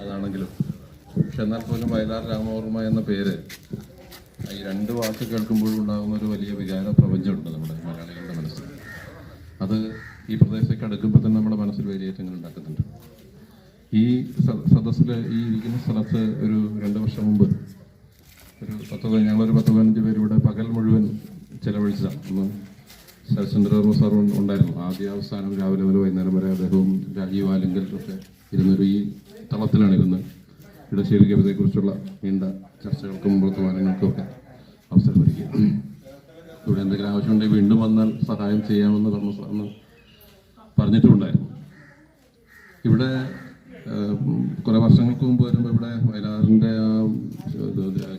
അതാണെങ്കിലും. പക്ഷെ എന്നാൽ പോലും വയലാർ രാമവർമ്മ എന്ന പേര് ഈ രണ്ട് വാക്ക് കേൾക്കുമ്പോഴും ഉണ്ടാകുന്ന ഒരു വലിയ വികാര പ്രപഞ്ചമുണ്ട് നമ്മുടെ മലയാളികളുടെ മനസ്സിൽ. അത് ഈ പ്രദേശത്തേക്ക് അടുക്കുമ്പോൾ തന്നെ നമ്മുടെ മനസ്സിൽ വേലിയേറ്റങ്ങൾ ഉണ്ടാക്കുന്നുണ്ട്. ഈ സദസ്സിൽ ഈ ഇരിക്കുന്ന സ്ഥലത്ത് ഒരു രണ്ട് വർഷം മുമ്പ് ഒരു പത്ത് പതി- ഞങ്ങളൊരു പത്ത് പതിനഞ്ച് പേര് ഇവിടെ പകൽ മുഴുവൻ ചെലവഴിച്ചതാണ്. ഒന്ന് ശരത്ചന്ദ്രവർമ്മ സാർ ഉണ്ടായിരുന്നു. ആദ്യ അവസാനം രാവിലെ വരെ വൈകുന്നേരം വരെ അദ്ദേഹവും രാജീവ് ആലിങ്കലും ഒക്കെ ഇരുന്നൊരു ഈ തളത്തിലാണ് ഇരുന്ന് ഇടശ്ശേരി കവിതയെക്കുറിച്ചുള്ള നീണ്ട ചർച്ചകൾക്കും വർത്തമാനങ്ങൾക്കും ഒക്കെ അവസരം ഒരുക്കി. ഇവിടെ എന്തെങ്കിലും ആവശ്യമുണ്ടെങ്കിൽ വീണ്ടും വന്നാൽ സഹായം ചെയ്യാമെന്ന് പറഞ്ഞു പറഞ്ഞിട്ടുണ്ടായിരുന്നു ഇവിടെ കുറേ വർഷങ്ങൾക്ക് മുമ്പ് വരുമ്പോൾ ഇവിടെ വയലാറിന്റെ ആ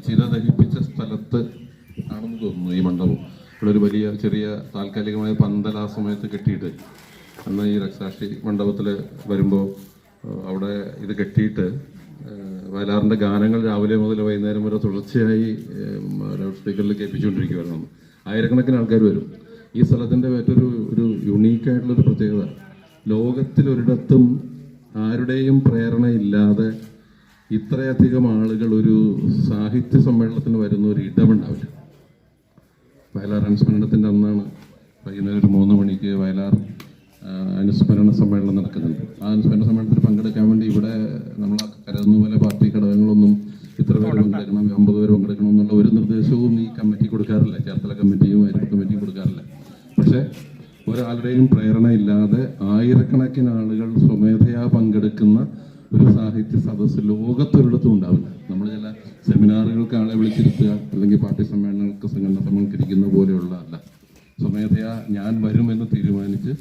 ചിര ധരിപ്പിച്ച സ്ഥലത്ത് ആണെന്ന് തോന്നുന്നു ഈ മണ്ഡപം. ഇവിടെ ഒരു വലിയ ചെറിയ താൽക്കാലികമായ പന്തൽ ആ സമയത്ത് കെട്ടിയിട്ട് അന്ന് ഈ രക്സാക്ഷി മണ്ഡപത്തിൽ വരുമ്പോൾ അവിടെ ഇത് കെട്ടിയിട്ട് വയലാറിന്റെ ഗാനങ്ങൾ രാവിലെ മുതൽ വൈകുന്നേരം വരെ തുടർച്ചയായി ലൗഡ് സ്പീക്കറിൽ കേൾപ്പിച്ചുകൊണ്ടിരിക്കുമായിരുന്നു ആയിരക്കണക്കിന് ആൾക്കാർ വരും. ഈ സ്ഥലത്തിന്റെ മറ്റൊരു ഒരു യുണീക്കായിട്ടുള്ളൊരു പ്രത്യേകത ലോകത്തിലൊരിടത്തും ആരുടെയും പ്രേരണയില്ലാതെ ഇത്രയധികം ആളുകൾ ഒരു സാഹിത്യ സമ്മേളനത്തിന് വരുന്ന ഒരു ഇടമുണ്ടാവില്ല. വയലാർ അനുസ്മരണത്തിന്റെ അന്നാണ് വൈകുന്നേരം ഒരു മൂന്ന് മണിക്ക് വയലാർ അനുസ്മരണ സമ്മേളനം നടക്കുന്നുണ്ട്. ആ അനുസ്മരണ സമ്മേളനത്തിൽ പങ്കെടുക്കാൻ വേണ്ടി ഇവിടെ നമ്മൾ കരുതുന്ന പോലെ പാർട്ടി ഘടകങ്ങളൊന്നും ഇത്ര പേര് പങ്കെടുക്കണം അമ്പത് പേര് പങ്കെടുക്കണം എന്നുള്ള ഒരു നിർദ്ദേശവും ഈ കമ്മിറ്റി കൊടുക്കാറില്ല. ചേർത്തല കമ്മിറ്റിയും അരിപ്പ് കമ്മിറ്റിയും കൊടുക്കാറില്ല. പക്ഷേ ഒരാളുടെയും പ്രേരണയില്ലാതെ ആയിരക്കണക്കിന് ആളുകൾ സ്വമേധയാ പങ്കെടുക്കുന്ന ഒരു സാഹിത്യ സദസ്സ് ലോകത്തൊരിടത്തും ഉണ്ടാവില്ല. നമ്മൾ ചില സെമിനാറുകൾക്ക് ആളെ വിളിച്ചിരുത്തുക അല്ലെങ്കിൽ പാർട്ടി സമ്മേളനങ്ങൾക്ക് സംഘടന സമ്മേളിക്കുന്ന പോലെയുള്ള അല്ല. സ്വമേധയാ ഞാൻ വരുമെന്ന് തീരുമാനിച്ച്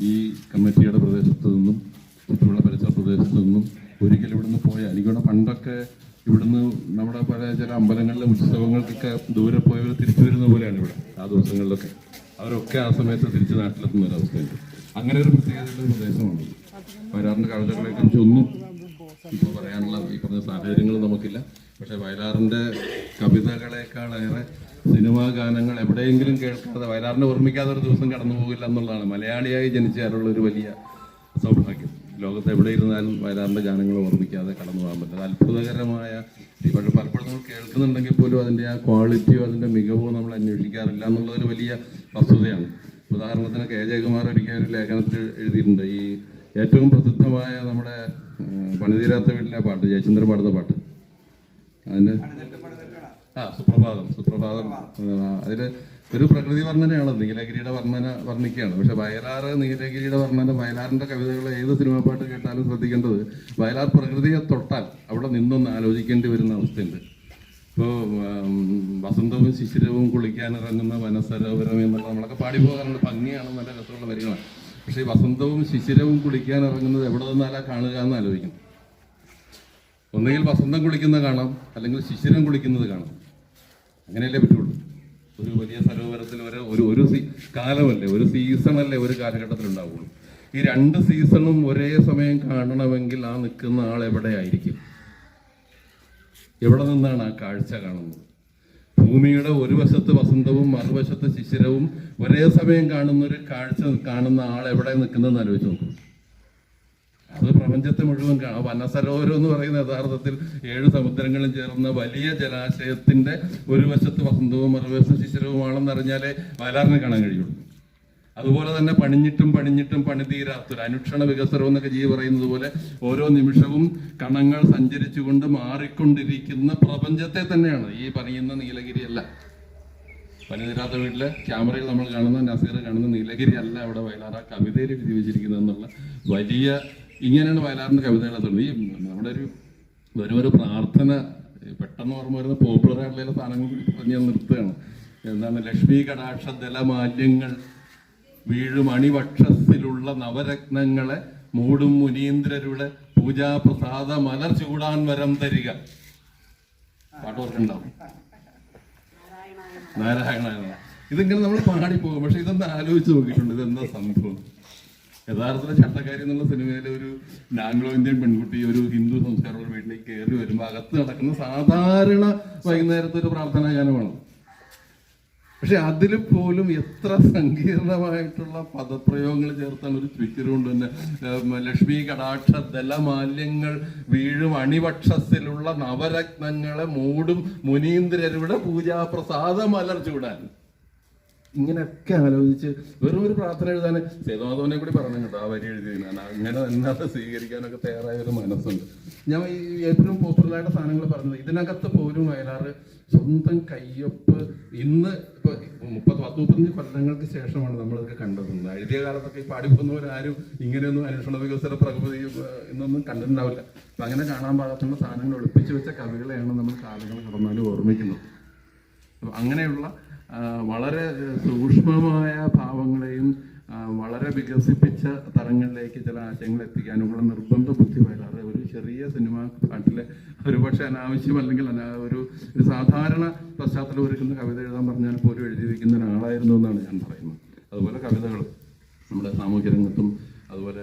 ഈ കമ്മിറ്റിയുടെ പ്രദേശത്തു നിന്നും ചുറ്റുമുള്ള പരിസര പ്രദേശത്തു നിന്നും ഒരിക്കലും ഇവിടുന്ന് പോയാൽ എനിക്കിവിടെ പണ്ടൊക്കെ ഇവിടുന്ന് നമ്മുടെ പല ചില അമ്പലങ്ങളിലെ ഉത്സവങ്ങൾക്കൊക്കെ ദൂരെ പോയവർ തിരിച്ചു വരുന്ന പോലെയാണ് ഇവിടെ ആ ദിവസങ്ങളിലൊക്കെ. അവരൊക്കെ ആ സമയത്ത് തിരിച്ച് നാട്ടിലെത്തുന്ന ഒരു അവസ്ഥയുണ്ട്. അങ്ങനെ ഒരു പ്രത്യേകതയുള്ള പ്രദേശമാണ്. കുറിച്ച് ഒന്നും ഇപ്പോൾ പറയാനുള്ള ഈ പറഞ്ഞ സാഹചര്യങ്ങൾ നമുക്കില്ല. പക്ഷേ വയലാറിന്റെ കവിതകളെക്കാളേറെ സിനിമാ ഗാനങ്ങൾ എവിടെയെങ്കിലും കേൾക്കാതെ വയലാറിനെ ഓർമ്മിക്കാതെ ഒരു ദിവസം കടന്നു പോകില്ല എന്നുള്ളതാണ്. മലയാളിയായി ജനിച്ചാലുള്ള ഒരു വലിയ സൗഭാഗ്യം. ലോകത്ത് എവിടെ ഇരുന്നാലും വയലാറിന്റെ ഗാനങ്ങൾ ഓർമ്മിക്കാതെ കടന്നു പോകാൻ പറ്റും അത് അത്ഭുതകരമായ പക്ഷെ പലപ്പോഴും നമ്മൾ കേൾക്കുന്നുണ്ടെങ്കിൽ പോലും അതിന്റെ ആ ക്വാളിറ്റിയോ അതിന്റെ മികവോ നമ്മൾ അന്വേഷിക്കാറില്ല എന്നുള്ളതൊരു വലിയ വസ്തുതയാണ്. ഉദാഹരണത്തിന് കെ ജയകുമാർ ഒരിക്കൽ ഒരു ലേഖനത്തിൽ എഴുതിയിട്ടുണ്ട്. ഈ ഏറ്റവും പ്രസിദ്ധമായ നമ്മുടെ പണിതീരാത്ത വീട്ടിലെ പാട്ട് ജയചന്ദ്രൻ പാടുന്ന പാട്ട്. അതിന്റെ ആ സുപ്രഭാതം സുപ്രഭാതം. അതിൽ ഒരു പ്രകൃതി വർണനയാണ് നീലഗിരിയുടെ വർണന വർണിക്കുകയാണ്. പക്ഷെ വയലാർ നീലഗിരിയുടെ വർണന വയലാറിന്റെ കവിതകൾ ഏത് സിനിമാ പാട്ട് കേട്ടാലും ശ്രദ്ധിക്കേണ്ടത് വയലാർ പ്രകൃതിയെ തൊട്ടാൽ അവിടെ നിന്നൊന്ന് ആലോചിക്കേണ്ടി വരുന്ന അവസ്ഥയുണ്ട്. ഇപ്പോൾ വസന്തവും ശിശിരവും കുളിക്കാനിറങ്ങുന്ന വനസരോവരം എന്നുള്ള നമ്മളൊക്കെ പാടി പോകാറുണ്ട്. ഭംഗിയാണ് നല്ല രസമുള്ള വരികളാണ്. പക്ഷേ വസന്തവും ശിശിരവും കുളിക്കാൻ ഇറങ്ങുന്നത് എവിടെ നിന്നാലാ കാണുക എന്ന് ആലോചിക്കണം ഒന്നുകിൽ വസന്തം കുളിക്കുന്നത് കാണാം അല്ലെങ്കിൽ ശിശിരം കുളിക്കുന്നത് കാണാം. അങ്ങനെയല്ലേ പറ്റുള്ളൂ. ഒരു വലിയ സരോവരത്തിൽ ഒരു ഒരു ഒരു കാലമല്ലേ ഒരു സീസണല്ലേ ഒരു കാലഘട്ടത്തിൽ ഉണ്ടാവുള്ളൂ. ഈ രണ്ട് സീസണും ഒരേ സമയം കാണണമെങ്കിൽ ആ നിൽക്കുന്ന ആൾ എവിടെ ആയിരിക്കും? എവിടെ നിന്നാണ് ആ കാഴ്ച കാണുന്നത്? ഭൂമിയുടെ ഒരു വശത്ത് വസന്തവും മറുവശത്ത് ശിശിരവും ഒരേ സമയം കാണുന്ന ഒരു കാഴ്ച കാണുന്ന ആൾ എവിടെ നിൽക്കുന്നതെന്ന് ആലോചിച്ച് നോക്കും. അത് പ്രപഞ്ചത്തെ മുഴുവൻ കാണാം. വനസരോവരം എന്ന് പറയുന്ന യഥാർത്ഥത്തിൽ ഏഴ് സമുദ്രങ്ങളും ചേർന്ന വലിയ ജലാശയത്തിന്റെ ഒരു വശത്ത് വസന്തവും മറുവശത്ത് ശിശിരവുമാണെന്ന് അറിഞ്ഞാലേ വയലാറിനെ കാണാൻ കഴിയുള്ളൂ. അതുപോലെ തന്നെ പണിഞ്ഞിട്ടും പണിഞ്ഞിട്ടും പണിതീരാത്തൊരു അനുക്ഷണ വികസനം എന്നൊക്കെ ജീവി പറയുന്നത് പോലെ ഓരോ നിമിഷവും കണങ്ങൾ സഞ്ചരിച്ചുകൊണ്ട് മാറിക്കൊണ്ടിരിക്കുന്ന പ്രപഞ്ചത്തെ തന്നെയാണ് ഈ പറയുന്ന നീലഗിരി അല്ല പണിതീരാത്ത വീട്ടിലെ ക്യാമറയിൽ നമ്മൾ കാണുന്ന നസീർ കാണുന്ന നീലഗിരി അല്ല അവിടെ വയലാറ കവിതയിൽ എഴുതി എന്നുള്ള വലിയ ഇങ്ങനെയാണ് വയലാറിന്റെ കവിതകളെ ഈ നമ്മുടെ ഒരു വെറും ഒരു പ്രാർത്ഥന പെട്ടെന്ന് ഓർമ്മ വരുന്ന പോപ്പുലർ ആയിട്ടുള്ള സാധനങ്ങൾ പറഞ്ഞു നിർത്തുകയാണ്. എന്താണ്? ലക്ഷ്മി കടാക്ഷ ദലമാല്യങ്ങൾ വീഴും അണിവക്ഷസിലുള്ള നവരത്നങ്ങളെ മൂടും മുനീന്ദ്രരുടെ പൂജാപ്രസാദ മലർ ചൂടാൻ വരം തരിക. പാട്ടോർക്കുണ്ടാവും. നാരായണ ഇതിങ്ങനെ നമ്മൾ പാടിപ്പോകും പോകും. പക്ഷെ ഇതൊന്ന് ആലോചിച്ച് നോക്കിയിട്ടുണ്ട്. ഇതെന്താ സംഭവം? യഥാർത്ഥത്തിൽ ചട്ടക്കാരി എന്നുള്ള സിനിമയിലെ ഒരു ആംഗ്ലോ ഇന്ത്യൻ പെൺകുട്ടി ഒരു ഹിന്ദു സംസ്കാരമുള്ള വീട്ടിലേക്ക് കയറി വരുമ്പോൾ അകത്ത് നടക്കുന്ന സാധാരണ വൈകുന്നേരത്തെ ഒരു പ്രാർത്ഥനാ ഗാനമാണ്. പക്ഷെ അതിൽ പോലും എത്ര സങ്കീർണമായിട്ടുള്ള പദപ്രയോഗങ്ങൾ ചേർത്താണ് ഒരു ട്വിറ്റർ കൊണ്ട് തന്നെ ലക്ഷ്മി കടാക്ഷ ദലമാല്യങ്ങൾ വീഴും അണിവക്ഷസിലുള്ള നവരത്നങ്ങളെ മൂടും മുനീന്ദ്രരുടെ പൂജാപ്രസാദം മലർ ചൂടാൻ ഇങ്ങനെയൊക്കെ ആലോചിച്ച് വെറും ഒരു പ്രാർത്ഥന എഴുതാൻ സേതുമാധവനെ കൂടി പറഞ്ഞു കേട്ടോ ആ വരി എഴുതിയതിന് ഞാൻ അങ്ങനെ തന്നെ അത് സ്വീകരിക്കാനൊക്കെ തയ്യാറായ ഒരു മനസ്സുണ്ട്. ഞാൻ ഈ ഏറ്റവും പോപ്പുലറായിട്ട് സാധനങ്ങൾ പറഞ്ഞത് ഇതിനകത്ത് പോലും വയലാറ് സ്വന്തം കയ്യൊപ്പ് ഇന്ന് ഇപ്പൊ മുപ്പത് പത്ത് മുപ്പത്തഞ്ച് കൊല്ലങ്ങൾക്ക് ശേഷമാണ് നമ്മളിതൊക്കെ കണ്ടത് എഴുതിയ കാലത്തൊക്കെ ഈ പാടിപ്പോകുന്നവരാരും ഇങ്ങനെയൊന്നും അന്വേഷണ വികസന പ്രകൃതി ഇന്നൊന്നും കണ്ടിട്ടുണ്ടാവില്ല. അപ്പൊ അങ്ങനെ കാണാൻ പാകത്തുള്ള സാധനങ്ങൾ ഒളിപ്പിച്ചു വെച്ച കവികളെയാണ് നമ്മൾ കാലങ്ങൾ കടന്നാലും ഓർമ്മിക്കുന്നത്. അപ്പൊ അങ്ങനെയുള്ള വളരെ സൂക്ഷ്മമായ ഭാവങ്ങളെയും വളരെ വികസിപ്പിച്ച തലങ്ങളിലേക്ക് ചില ആശയങ്ങൾ എത്തിക്കാനുള്ള നിർബന്ധ ബുദ്ധി വരാറ് ഒരു ചെറിയ സിനിമ പാട്ടിൽ ഒരുപക്ഷെ അനാവശ്യം അല്ലെങ്കിൽ ഒരു സാധാരണ പശ്ചാത്തലം ഒരുക്കുന്ന കവിത എഴുതാൻ പറഞ്ഞാൽ പോലും എഴുതിയിരിക്കുന്ന ഒരാളായിരുന്നു എന്നാണ് ഞാൻ പറയുന്നത്. അതുപോലെ കവിതകൾ നമ്മുടെ സാമൂഹ്യ രംഗത്തും അതുപോലെ